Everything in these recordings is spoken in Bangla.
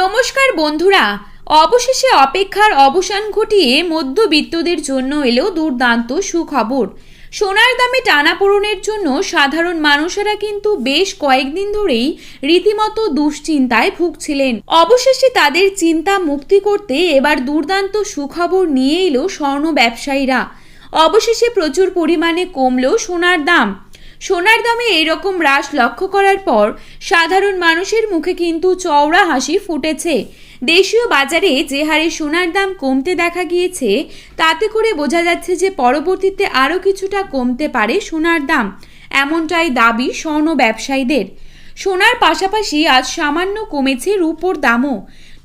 নমস্কার বন্ধুরা, অবশেষে অপেক্ষার অবসান ঘটিয়ে মধ্যবিত্তদের জন্য এলো দুর্দান্ত সুখবর। সোনার দামে টানাপোড়েনের জন্য সাধারণ মানুষেরা কিন্তু বেশ কয়েকদিন ধরেই রীতিমতো দুশ্চিন্তায় ভুগছিলেন। অবশেষে তাদের চিন্তা মুক্তি করতে এবার দুর্দান্ত সুখবর নিয়ে এলো স্বর্ণ ব্যবসায়ীরা। অবশেষে প্রচুর পরিমাণে কমলো সোনার দাম। সোনার দামে এরকম হ্রাস লক্ষ্য করার পর সাধারণ মানুষের মুখে কিন্তু চওড়া হাসি ফুটেছে। দেশীয় বাজারে যে হারে সোনার দাম কমতে দেখা গিয়েছে, তাতে করে বোঝা যাচ্ছে যে পরবর্তীতে আরও কিছুটা কমতে পারে সোনার দাম। এমনটাই দাবি স্বর্ণ ব্যবসায়ীদের। সোনার পাশাপাশি আজ সামান্য কমেছে রূপোর দামও।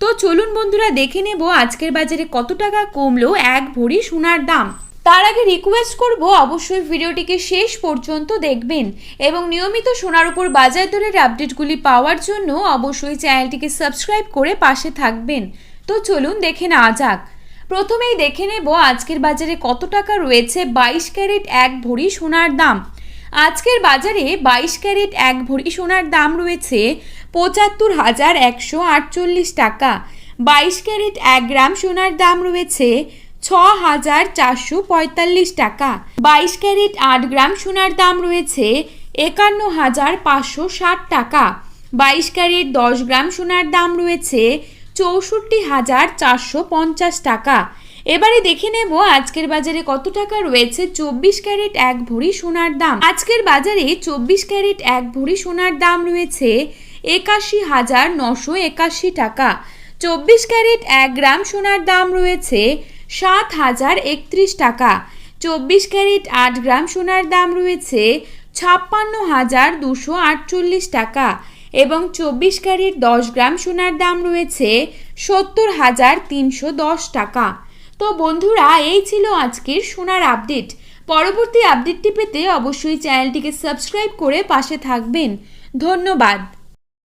তো চলুন বন্ধুরা, দেখে নেব আজকের বাজারে কত টাকা কমলো এক ভরি সোনার দাম। তার আগে রিকোয়েস্ট করব, অবশ্যই ভিডিওটিকে শেষ পর্যন্ত দেখবেন এবং নিয়মিত সোনার উপর বাজার দরের আপডেটগুলি পাওয়ার জন্য অবশ্যই চ্যানেলটিকে সাবস্ক্রাইব করে পাশে থাকবেন। তো চলুন দেখে নেওয়া যাক। প্রথমেই দেখে নেব আজকের বাজারে কত টাকা রয়েছে বাইশ ক্যারেট এক ভরি সোনার দাম। আজকের বাজারে বাইশ ক্যারেট এক ভরি সোনার দাম রয়েছে পঁচাত্তর হাজার একশো আটচল্লিশ টাকা। বাইশ ক্যারেট এক গ্রাম সোনার দাম রয়েছে ছ হাজার চারশো পঁয়তাল্লিশ টাকা। বাইশ ক্যারেট আট গ্রাম সোনার দাম রয়েছে একান্ন হাজার পাঁচশো ষাট টাকা। বাইশ ক্যারেট দশ গ্রাম সোনার দাম রয়েছে চৌষট্টি হাজার চারশো পঞ্চাশ টাকা। এবারে দেখে নেব আজকের বাজারে কত টাকা রয়েছে। চব্বিশ ক্যারেট এক ভরি সোনার দাম। আজকের বাজারে চব্বিশ ক্যারেট এক ভরি সোনার দাম রয়েছে একাশি হাজার নশো একাশি টাকা। চব্বিশ ক্যারেট এক গ্রাম সোনার দাম রয়েছে সাত হাজার একত্রিশ টাকা। চব্বিশ ক্যারেট আট গ্রাম সোনার দাম রয়েছে ছাপ্পান্ন হাজার দুশো আটচল্লিশ টাকা এবং চব্বিশ ক্যারেট দশ গ্রাম সোনার দাম রয়েছে সত্তর হাজার তিনশো দশ টাকা। তো বন্ধুরা, এই ছিল আজকের সোনার আপডেট। পরবর্তী আপডেটটি পেতে অবশ্যই চ্যানেলটিকে সাবস্ক্রাইব করে পাশে থাকবেন। ধন্যবাদ।